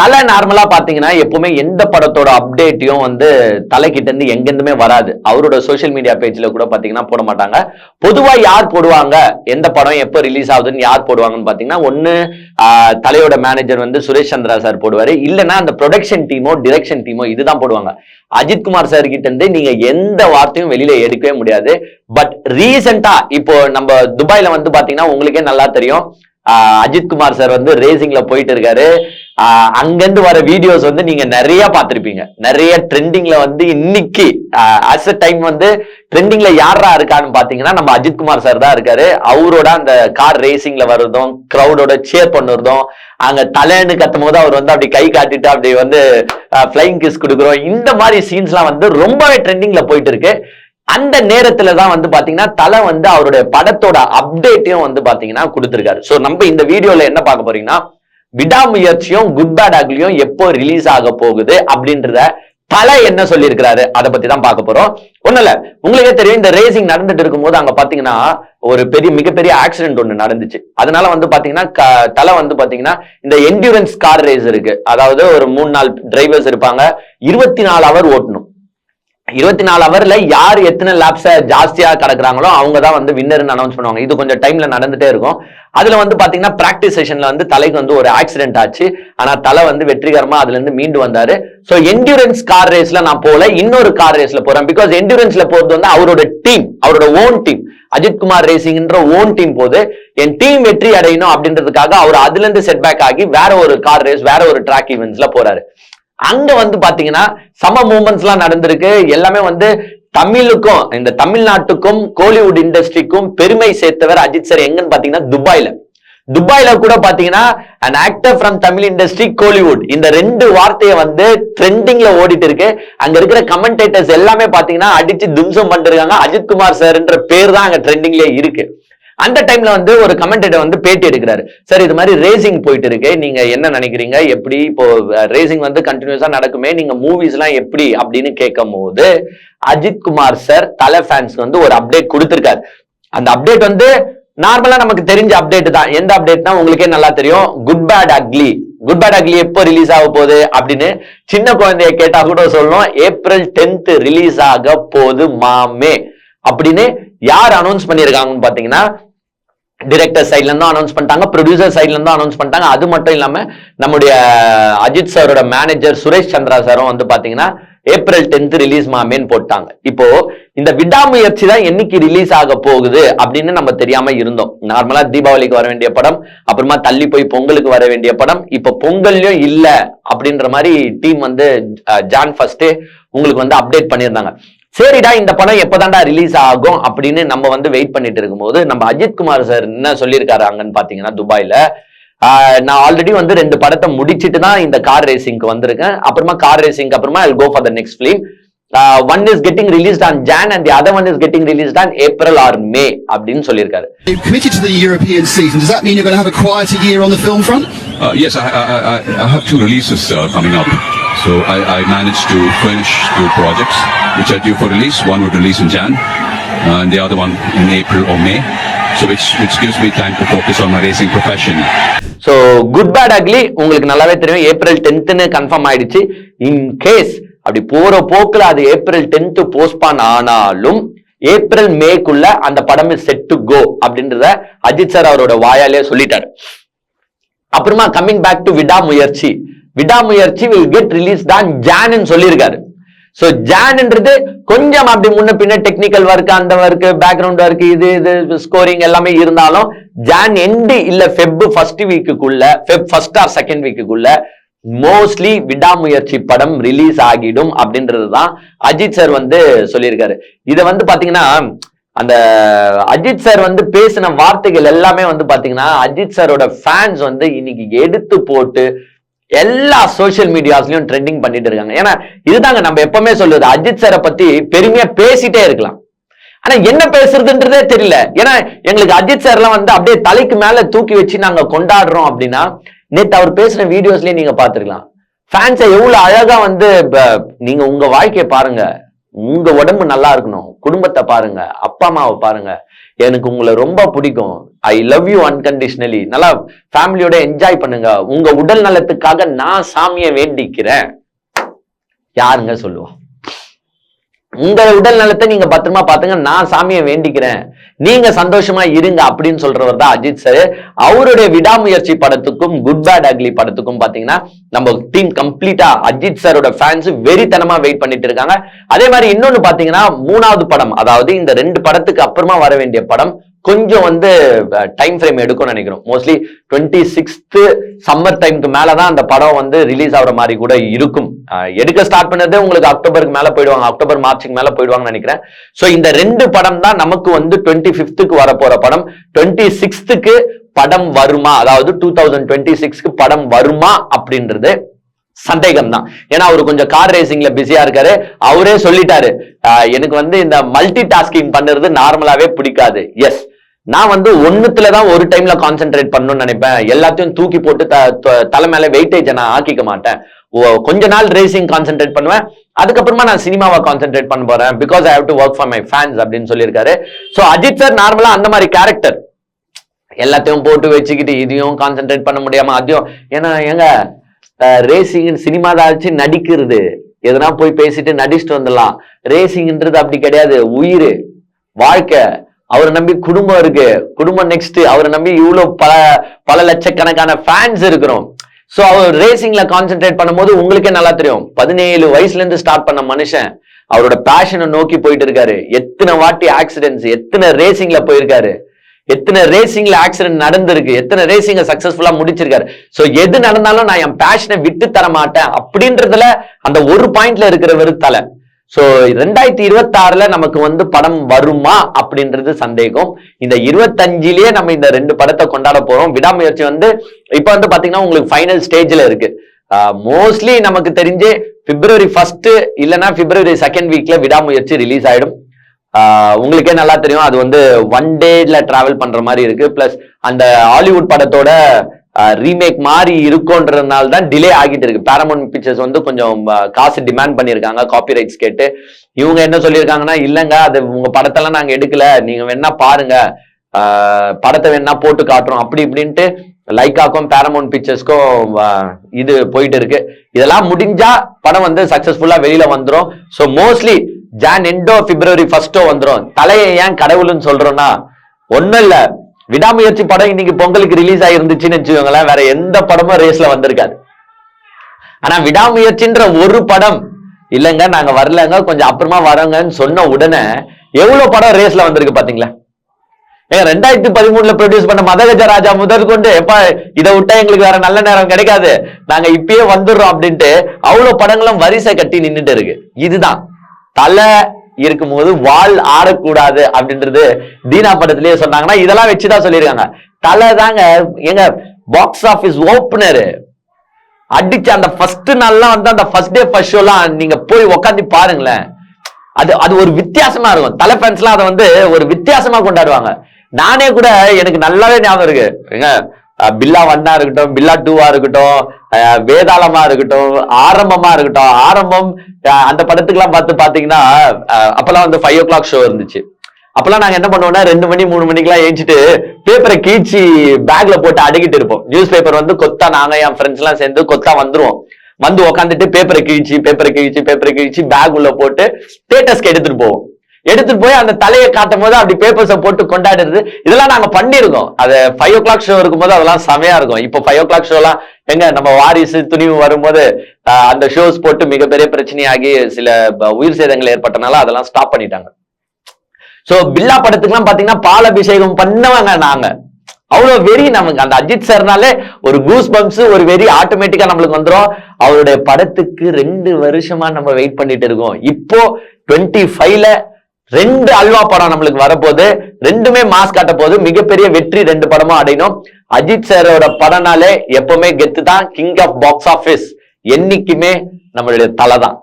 தலை நார்மலா பாத்தீங்கன்னா எப்பவுமே எந்த படத்தோட அப்டேட்டையும் வந்து தலைக்கிட்ட இருந்து எங்கிருந்துமே வராது. அவரோட சோஷியல் மீடியா பேஜ்ல கூட பாத்தீங்கன்னா போட மாட்டாங்க. பொதுவா யார் போடுவாங்க? எந்த படம் எப்போ ரிலீஸ் ஆகுதுன்னு யார் போடுவாங்கன்னு பாத்தீங்கன்னா ஒன்னு தலையோட மேனேஜர் வந்து சுரேஷ் சந்திரா சார் போடுவாரு. இல்லைன்னா அந்த ப்ரொடக்ஷன் டீமோ டிரெக்ஷன் டீமோ இதுதான் போடுவாங்க. அஜித் குமார் சார் கிட்ட இருந்து நீங்க எந்த வார்த்தையும் வெளியில எடுக்கவே முடியாது. பட் ரீசெண்டா இப்போ நம்ம துபாயில வந்து பாத்தீங்கன்னா உங்களுக்கே நல்லா தெரியும். அஜித்குமார் அஜித் குமார் சார் வந்து ரேசிங்ல போயிட்டு இருக்காரு. அங்கிருந்து வர வீடியோஸ் வந்து நீங்க நிறைய பார்த்திருப்பீங்க. நிறைய ட்ரெண்டிங்ல வந்து இன்னைக்கு அஸ் அ டைம் வந்து ட்ரெண்டிங்ல யாரா இருக்கான்னு பாத்தீங்கன்னா நம்ம அஜித் குமார் சார் தான் இருக்காரு. அவரோட அந்த கார் ரேசிங்ல வர்றதும் கிரௌடோட சேர் பண்ணுறதும் அங்க தலைன்னு கத்தும் போது அவர் வந்து அப்படி கை காட்டிட்டு அப்படி வந்து ஃபிளைங் கிஸ் கொடுக்குறோம். இந்த மாதிரி சீன்ஸ்லாம் வந்து ரொம்பவே ட்ரெண்டிங்ல போயிட்டு இருக்கு. அந்த நேரத்துல தான் வந்து பாத்தீங்கன்னா தலை வந்து அவருடைய படத்தோட அப்டேட்டையும் வந்து பாத்தீங்கன்னா கொடுத்திருக்காரு. சோ நம்ம இந்த வீடியோல என்ன பார்க்க போறீங்கன்னா விடாமுயற்சியும் குட் பேட் அக்லியும் எப்போ ரிலீஸ் ஆக போகுது அப்படின்றத தலை என்ன சொல்லியிருக்கிறாரு அதை பத்தி தான் பார்க்க போறோம். ஒண்ணு இல்ல உங்களுக்கே தெரியும் இந்த ரேசிங் நடந்துட்டு இருக்கும்போது அங்க பாத்தீங்கன்னா ஒரு பெரிய மிகப்பெரிய ஆக்சிடென்ட் ஒண்ணு நடந்துச்சு. அதனால வந்து பாத்தீங்கன்னா க- தலை வந்து பாத்தீங்கன்னா இந்த என்டூரன்ஸ் கார் ரேஸ் இருக்கு. அதாவது ஒரு மூணு நாள் டிரைவர்ஸ் இருப்பாங்க இருபத்தி நாலு அவர் ஓட்டணும். இருபத்தி நாலு ஹவர்ல யார் எத்தனை லேப்ஸை ஜாஸ்தியா கிடக்குறாங்களோ அவங்க தான் வந்து வின்னர்னு அனௌன்ஸ் பண்ணுவாங்க. இது கொஞ்சம் டைம்ல நடந்துட்டே இருக்கும். அதுல வந்து பாத்தீங்கன்னா பிராக்டிஸ் செஷன்ல வந்து தலைக்கு வந்து ஒரு ஆக்சிடென்ட் ஆச்சு. ஆனா தலை வந்து வெற்றிகரமா அதுல இருந்து மீண்டு வந்தாரு. சோ என்டூரன்ஸ் கார் ரேஸ்ல நான் போல இன்னொரு கார் ரேஸ்ல போறேன். பிகாஸ் என்டூரன்ஸ்ல போறது வந்து அவரோட டீம் அவரோட ஓன் டீம் அஜித் குமார் ரேசிங்ன்ற ஓன் டீம் போது என் டீம் வெற்றி அடையணும் அப்படின்றதுக்காக அவர் அதுல இருந்து செட் பேக் ஆகி வேற ஒரு கார் ரேஸ் வேற ஒரு ட்ராக் ஈவெண்ட்ஸ்ல போறாரு. அங்க வந்து பாத்தீங்கன்னா சம மூமெண்ட்ஸ் எல்லாம் நடந்திருக்கு. எல்லாமே வந்து தமிழுக்கும் இந்த தமிழ்நாட்டுக்கும் கோலிவுட் இண்டஸ்ட்ரிக்கும் பெருமை சேர்த்தவர் அஜித் சார். எங்கன்னு பாத்தீங்கன்னா துபாயில. துபாயில கூட பாத்தீங்கன்னா an actor from Tamil industry Kollywood. இந்த ரெண்டு வார்த்தையை வந்து ட்ரெண்டிங்ல ஓடிட்டு இருக்கு. அங்க இருக்கிற கமெண்டேட்டர்ஸ் எல்லாமே பாத்தீங்கன்னா அடிச்சு தும்சம் பண்ணிருக்காங்க அஜித் குமார் சார்ன்ற பேர் தான் அங்க ட்ரெண்டிங்லயே இருக்கு. அந்த டைம்ல வந்து ஒரு கமெண்டேட்டர் வந்து பேட்டி எடுக்கிறாரு. சார் இது மாதிரி ரேசிங் போயிட்டு இருக்கு. நீங்க என்ன நினைக்கிறீங்க? எப்படி இப்போ ரேசிங் வந்து கண்டினியூஸா நடக்குமே? நீங்க மூவிஸ் எல்லாம் எப்படி? அப்படின்னு கேட்கும் போது அஜித் குமார் சார் தலை ஃபேன்ஸ்க்கு வந்து ஒரு அப்டேட் கொடுத்திருக்காரு. அந்த அப்டேட் வந்து நார்மலா நமக்கு தெரிஞ்ச அப்டேட் தான். எந்த அப்டேட்னா உங்களுக்கே நல்லா தெரியும். Good Bad Ugly Good Bad Ugly எப்போ ரிலீஸ் ஆக போகுது? அப்படின்னு சின்ன குழந்தைய கேட்டா கூட சொல்லணும். ஏப்ரல் டென்த் ரிலீஸ் ஆக போகுது மாமே. அப்படின்னு யார் அனௌன்ஸ் பண்ணியிருக்காங்கன்னு பாத்தீங்கன்னா டிரெக்டர் சைட்ல இருந்தும் அனௌன்ஸ் பண்ணிட்டாங்க ப்ரொடியூசர் சைட்ல இருந்தும் அனௌன்ஸ் பண்ணிட்டாங்க. அது மட்டும் இல்லாம நம்முடைய அஜித் சாரோட மேனேஜர் சுரேஷ் சந்திரா சாரும் வந்து பாத்தீங்கன்னா ஏப்ரல் டென்த் ரிலீஸ் மாமேன்னு போட்டாங்க. இப்போ இந்த விடாமுயற்சி தான் என்னைக்கு ரிலீஸ் ஆக போகுது அப்படின்னு நம்ம தெரியாம இருந்தோம். நார்மலா தீபாவளிக்கு வர வேண்டிய படம் அப்புறமா தள்ளி போய் பொங்கலுக்கு வர வேண்டிய படம் இப்ப பொங்கல்லையும் இல்ல அப்படின்ற மாதிரி டீம் வந்து ஜான் ஃபர்ஸ்டே உங்களுக்கு வந்து அப்டேட் பண்ணியிருந்தாங்க. சரிடா இந்த படம் எப்பதான்டா ரிலீஸ் ஆகும் அப்படின்னு நம்ம வந்து வெயிட் பண்ணிட்டு இருக்கும்போது நம்ம அஜித் குமார் சார் என்ன சொல்லியிருக்காரு அங்கன்னு பாத்தீங்கன்னா துபாயில நான் ஆல்ரெடி வந்து ரெண்டு படத்தை முடிச்சிட்டு தான் இந்த கார் ரேசிங்க்கு வந்திருக்கேன் அப்புறமா கார் ரேசிங்க்கு அப்புறமா I go for the next film one is getting released on Jan and other one is getting released on April or May அப்படின்னு சொல்லியிருக்காரு You've committed to the European season. Does that mean you're going to have a quieter year on the film front? Uh, yes, I, I, I, I have two releases uh, coming up. So I, I managed to finish two projects which are due for release. One would release in Jan, uh, and the other one in April or May. So which, which gives me time to focus on my racing profession. So Good Bad Ugly உங்களுக்கு நல்லாவே தெரியும் April டென்த்னு confirm ஆயிடுச்சு in case அப்படி போற போக்குல அது April tenth postpone ஆனாலும் April மேக்குள்ள அந்த படம் செட் டு கோ அப்படின்றத அஜித் சார் அவரோட வாயாலே சொல்லிட்டாரு அப்புறமா கம்மிங் பேக் டு விடாமுயற்சி விடாமுயற்சி வில் கெட் ரிலீஸ் தான் ஜான்னு சொல்லியிருக்காரு. சோ ஜான்ன்றது கொஞ்சம் அப்படி முன்ன பின்ன டெக்னிக்கல் ஒர்க் அந்த ஒர்க் பேக்ரவுண்ட் ஒர்க் இது இது ஸ்கோரிங் எல்லாமே இருந்தாலும் ஜான் எண்டு இல்ல ஃபெப் ஃபர்ஸ்ட் வீக்குக்குள்ள ஃபெப் ஃபர்ஸ்ட் ஆர் செகண்ட் வீக்குக்குள்ள மோஸ்ட்லி விடாமுயற்சி படம் ரிலீஸ் ஆகிடும் அப்படின்றது தான் அஜித் சார் வந்து சொல்லியிருக்காரு. இதை வந்து பாத்தீங்கன்னா அந்த அஜித் சார் வந்து பேசின வார்த்தைகள் எல்லாமே வந்து பாத்தீங்கன்னா அஜித் சாரோட ஃபேன்ஸ் வந்து இன்னைக்கு எடுத்து போட்டு எல்லா சோஷியல் மீடியாஸ்லயும் ட்ரெண்டிங் பண்ணிட்டு இருக்காங்க. ஏன்னா இதுதாங்க நம்ம எப்பவுமே சொல்லுது. அஜித் சாரை பத்தி பெருமையா பேசிட்டே இருக்கலாம். ஆனா என்ன பேசுறதுன்றதே தெரியல. ஏன்னா எங்களுக்கு அஜித் சார்லாம் வந்து அப்படியே தலைக்கு மேல தூக்கி வச்சு நாங்க கொண்டாடுறோம் அப்படின்னா நேத்து அவர் பேசின வீடியோஸ்லயே நீங்க பாத்துருக்கலாம் ஃபேன்ஸை எவ்வளவு அழகா வந்து நீங்க உங்க வாழ்க்கையை பாருங்க. உங்க உடம்பு நல்லா இருக்கணும். குடும்பத்தை பாருங்க அப்பா அம்மாவை பாருங்க. எனக்கு உங்களை ரொம்ப பிடிக்கும். ஐ லவ் யூ அன்கண்டிஷனலி நல்லா ஃபேமிலியோட என்ஜாய் பண்ணுங்க. உங்க உடல் நலத்துக்காக நான் சாமியை வேண்டிக்கிறேன். யாருங்க சொல்லுவோம் உங்க உடல் நலத்தை நீங்க பத்திரமா பாத்துங்க நான் சாமியை வேண்டிக்கிறேன். நீங்க சந்தோஷமா இருங்க அப்படின்னு சொல்றவர் தான் அஜித் சார் அவருடைய விடாமுயற்சி படத்துக்கும் குட் பேட் அக்லி படத்துக்கும் பாத்தீங்கன்னா நம்ம டீம் கம்ப்ளீட்டா அஜித் சாரோட ஃபேன்ஸ் வெறித்தனமா வெயிட் பண்ணிட்டு இருக்காங்க. அதே மாதிரி இன்னொன்னு பாத்தீங்கன்னா மூணாவது படம் அதாவது இந்த ரெண்டு படத்துக்கு அப்புறமா வர வேண்டிய படம் கொஞ்சம் வந்து டைம் ஃப்ரேம் எடுக்கும்னு நினைக்கிறோம். மோஸ்ட்லி டுவெண்ட்டி சிக்ஸ்த்து சம்மர் டைம்க்கு மேலே தான் அந்த படம் வந்து ரிலீஸ் ஆகிற மாதிரி கூட இருக்கும். எடுக்க ஸ்டார்ட் பண்ணதே உங்களுக்கு அக்டோபருக்கு மேல போயிடுவாங்க. அக்டோபர் மார்ச்சுக்கு மேல போயிடுவாங்கன்னு நினைக்கிறேன். ஸோ இந்த ரெண்டு படம் தான் நமக்கு வந்து டுவெண்ட்டி ஃபிஃப்த்துக்கு வரப்போற படம். டுவெண்ட்டி சிக்ஸ்த்துக்கு படம் வருமா? அதாவது டூ தௌசண்ட் டுவெண்ட்டி சிக்ஸ்க்கு படம் வருமா அப்படின்றது சந்தேகம் தான் ஏன்னா அவர் கொஞ்சம் கார் ரேசிங்ல பிஸியா இருக்காரு. அவரே சொல்லிட்டாரு எனக்கு வந்து இந்த மல்டி டாஸ்கிங் பண்ணுறது நார்மலாவே பிடிக்காது. எஸ் நான் வந்து ஒண்ணுத்துல தான் ஒரு டைம்ல கான்சென்ட்ரேட் பண்ணணும்னு நினைப்பேன். எல்லாத்தையும் தூக்கி போட்டு த- தலை மேல வெயிட்டேஜை நான் ஆக்கிக்க மாட்டேன். கொஞ்ச நாள் ரேசிங் கான்சென்ட்ரேட் பண்ணுவேன். அதுக்கப்புறமா நான் சினிமாவை கான்சென்ட்ரேட் பண்ண போறேன். Because I have to work for my fans அப்படின்னு சொல்லியிருக்காரு. ஸோ அஜித் சார் நார்மலா அந்த மாதிரி கேரக்டர் எல்லாத்தையும் போட்டு வச்சுக்கிட்டு இதையும் கான்சென்ட்ரேட் பண்ண முடியாம அதையும் ஏன்னா ஏங்க ரேசிங் சினிமா தான் நடிக்கிறது. எதனா போய் பேசிட்டு நடிச்சுட்டு வந்துடலாம். ரேசிங்ன்றது அப்படி கிடையாது. உயிர் வாழ்க்கை. அவரை நம்பி குடும்பம் இருக்கு. குடும்பம் நெக்ஸ்ட் அவரை நம்பி இவ்வளவு பல பல லட்சக்கணக்கான ஃபேன்ஸ் இருக்கிறோம். சோ அவர் ரேசிங்ல கான்சென்ட்ரேட் பண்ணும்போது உங்களுக்கே நல்லா தெரியும். பதினேழு வயசுல இருந்து ஸ்டார்ட் பண்ண மனுஷன் அவரோட பேஷனை நோக்கி போயிட்டு இருக்காரு எத்தனை வாட்டி ஆக்சிடென்ட்ஸ் எத்தனை ரேசிங்ல போயிருக்காரு. எத்தனை ரேசிங்ல ஆக்சிடென்ட் நடந்திருக்கு. எத்தனை ரேசிங்க சக்சஸ்ஃபுல்லா முடிச்சிருக்காரு. சோ எது நடந்தாலும் நான் என் பேஷனை விட்டு தர மாட்டேன் அப்படின்றதுல அந்த ஒரு பாயிண்ட்ல இருக்கிறவர் தலை சோ ரெண்டாயிரத்தி இருபத்தி ஆறுல நமக்கு வந்து படம் வருமா அப்படின்றது சந்தேகம். இந்த இருபத்தஞ்சிலேயே நம்ம இந்த ரெண்டு படத்தை கொண்டாட போறோம். விடாமுயற்சி வந்து இப்ப வந்து பாத்தீங்கன்னா உங்களுக்கு ஃபைனல் ஸ்டேஜ்ல இருக்கு. மோஸ்ட்லி நமக்கு தெரிஞ்சு பிப்ரவரி ஃபர்ஸ்ட் இல்லைன்னா பிப்ரவரி செகண்ட் வீக்ல விடாமுயற்சி ரிலீஸ் ஆயிடும். உங்களுக்கே நல்லா தெரியும். அது வந்து ஒன் டேல டிராவல் பண்ற மாதிரி இருக்கு. பிளஸ் அந்த ஹாலிவுட் படத்தோட ரீமேக் மாதிரி இருக்கும்ன்றதுனால தான் டிலே ஆகிட்டு இருக்கு. பேரமோன் பிக்சர்ஸ் வந்து கொஞ்சம் காசு டிமாண்ட் பண்ணியிருக்காங்க காப்பி ரைட்ஸ் கேட்டு. இவங்க என்ன சொல்லியிருக்காங்கன்னா இல்லைங்க அது உங்க படத்தெல்லாம் நாங்கள் எடுக்கல. நீங்க வேணா பாருங்க. படத்தை வேணா போட்டு காட்டுறோம். அப்படி இப்படின்ட்டு லைக்காக்கும் பேரமோன் பிக்சர்ஸ்க்கும் இது போயிட்டு இருக்கு. இதெல்லாம் முடிஞ்சா படம் வந்து சக்சஸ்ஃபுல்லா வெளியில வந்துடும் ஸோ மோஸ்ட்லி ஜான் எண்டோ பிப்ரவரி ஃபர்ஸ்டோ வந்துடும் தலையை ஏன் கடவுள்னு சொல்றோம்னா ஒன்றும் இல்லை. விடாமுயற்சி படம் இன்னைக்கு பொங்கலுக்கு ரிலீஸ் ஆயிருந்துச்சுன்னு வச்சுக்கோங்களேன் வேற எந்த படமும் ரேஸ்ல வந்திருக்காது. ஆனா விடாமுயற்சின்ற ஒரு படம் இல்லைங்க நாங்க வரலங்க கொஞ்சம் அப்புறமா வரோங்கன்னு சொன்ன உடனே எவ்வளவு படம் ரேஸ்ல வந்திருக்கு பாத்தீங்களா? ஏங்க ரெண்டாயிரத்தி பதிமூணுல ப்ரொடியூஸ் பண்ண மதகஜ ராஜா முதல் கொண்டு எப்ப இதை விட்டா எங்களுக்கு வேற நல்ல நேரம் கிடைக்காது நாங்க இப்பயே வந்துடுறோம் அப்படின்ட்டு அவ்வளவு படங்களும் வரிசை கட்டி நின்றுட்டு இருக்கு. இதுதான். தலை இருக்கும்போது வால் ஆடக்கூடாது அப்படின்றது தீனா படத்திலேயே சொன்னாங்கன்னா இதெல்லாம் வச்சுதான் சொல்லியிருக்காங்க. தலை தாங்க எங்க பாக்ஸ் ஆபீஸ் ஓப்பனர் அடிச்ச அந்த ஃபர்ஸ்ட் நாள்லாம் வந்து அந்த ஃபர்ஸ்ட் டே ஃபர்ஸ்ட் ஷோலாம் நீங்க போய் உட்காந்து பாருங்களேன். அது அது ஒரு வித்தியாசமா இருக்கும். தலை ஃபேன்ஸ்லாம் அதை வந்து ஒரு வித்தியாசமா கொண்டாடுவாங்க. நானே கூட எனக்கு நல்லாவே ஞாபகம் இருக்கு. பில்லா ஒன்னா இருக்கட்டும் பில்லா டூவா இருக்கட்டும் வேதாளமா இருக்கட்டும் ஆரம்பமா இருக்கட்டும். ஆரம்பம் அந்த படத்துக்கெல்லாம் பார்த்து பாத்தீங்கன்னா அப்பெல்லாம் வந்து ஃபைவ் ஓ கிளாக் ஷோ இருந்துச்சு. அப்பெல்லாம் நாங்க என்ன பண்ணுவோம்னா ரெண்டு மணி மூணு மணிக்கெல்லாம் ஏஞ்சிட்டு பேப்பரை கீச்சி பேக்ல போட்டு அடக்கிட்டு இருப்போம். நியூஸ் பேப்பர் வந்து கொத்தா நாங்க என் ஃப்ரெண்ட்ஸ் எல்லாம் சேர்ந்து கொத்தா வந்துருவோம். வந்து உக்காந்துட்டு பேப்பரை கிழிச்சு பேப்பரை கிழிச்சு பேப்பரை கிழிச்சு பேக் உள்ள போட்டு ஸ்டேட்டஸ்க்கு எடுத்துட்டு போவோம். எடுத்துட்டு போய் அந்த தலையை காட்டும் போது அப்படி பேப்பர்ஸை போட்டு கொண்டாடுறது. இதெல்லாம் நாங்க பண்ணியிருக்கோம். அது ஃபைவ் ஓ கிளாக் ஷோ இருக்கும்போது அதெல்லாம் செமையா இருக்கும். இப்போ ஃபைவ் ஓ கிளாக் ஷோலாம் எங்க நம்ம வாரிசு துணிவு வரும்போது அந்த ஷோஸ் போட்டு மிகப்பெரிய பிரச்சனையாகி சில உயிர் சேதங்கள் ஏற்பட்டனால அதெல்லாம் ஸ்டாப் பண்ணிட்டாங்க. சோ பில்லா படத்துக்குலாம் பாத்தீங்கன்னா பால் அபிஷேகம் பண்ணவங்க நாங்க. அவ்வளவு வெறி நமக்கு. அந்த அஜித் சார்னாலே ஒரு கூஸ் பம்ப்ஸ் ஒரு வெறி ஆட்டோமேட்டிக்கா நம்மளுக்கு வந்துடும் அவருடைய படத்துக்கு ரெண்டு வருஷமா நம்ம வெயிட் பண்ணிட்டு இருக்கோம். இப்போ டுவெண்ட்டி ஃபைவ்ல ரெண்டு அல்வா படம் நம்மளுக்கு வரப்போது ரெண்டுமே மாஸ் காட்ட போது மிகப்பெரிய வெற்றி ரெண்டு படமும் அடையணும். அஜித் சாரோட படம்னாலே எப்பவுமே கெத்து தான் கிங் ஆஃப் பாக்ஸ் ஆபீஸ் என்னைக்குமே நம்மளுடைய தலை தான்